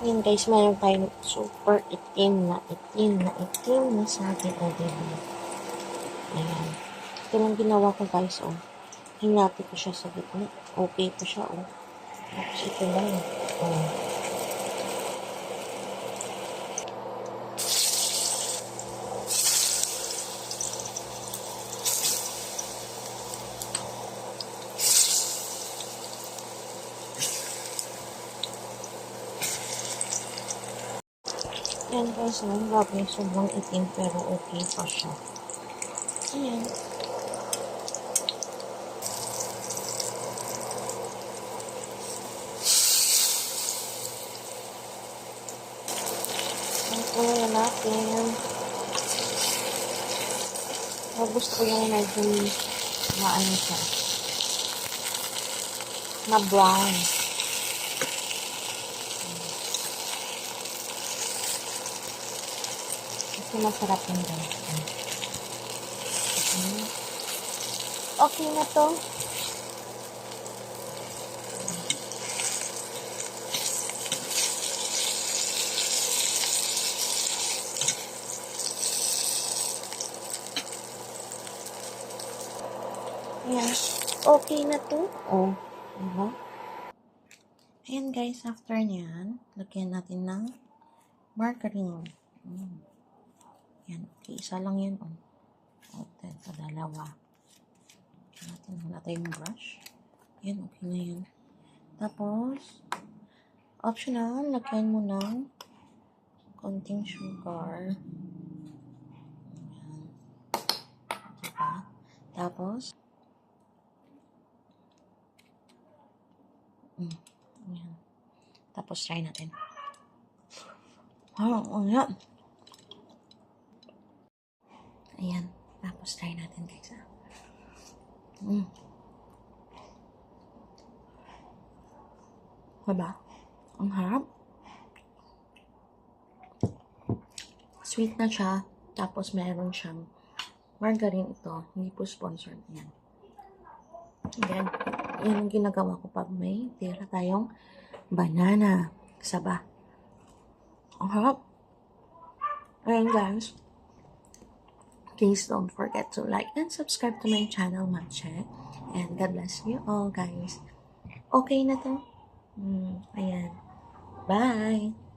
Ayan guys, meron tayong super itim na itim na itim na saging o diba? Ayan. Ito lang ginawa ko guys, oh. Hinati ko siya sa gitna. Okay pa siya, oh. Tapos ito lang, oh. Yan guys, no? Grabe, sobrang itim pero okay pa siya. Ayan. Ang kulay natin. Oh, gusto ko yung medyo maano siya. Na brown. Kasi masarap yun guys. Okay. Okay na to. Ayan. Okay na to. Oh. Diba? Ayan guys, after nyan, lagyan natin ng margarine. Mm. Yan, okay. Isa lang yan, oh. O, ito, dalawa. Lagyan natin, wala tayong brush. Yan, okay na yan. Tapos, optional, lagyan mo ng konting sugar. Yan. Diba? Tapos, mm, yan. Tapos, try natin. Wow, oh, yan. Ayan. Tapos, try natin guys. ah. Mm. Diba? Ang harap. Sweet na siya. Tapos, meron siyang margarine ito. Hindi po sponsored. Yan. Yan. Yan ang ginagawa ko pag may tira tayong banana. Saba. Ang harap. Ayan guys. Please don't forget to like and subscribe to my channel, Matche. And God bless you all, guys. Okay na to. Mm, ayan. Bye!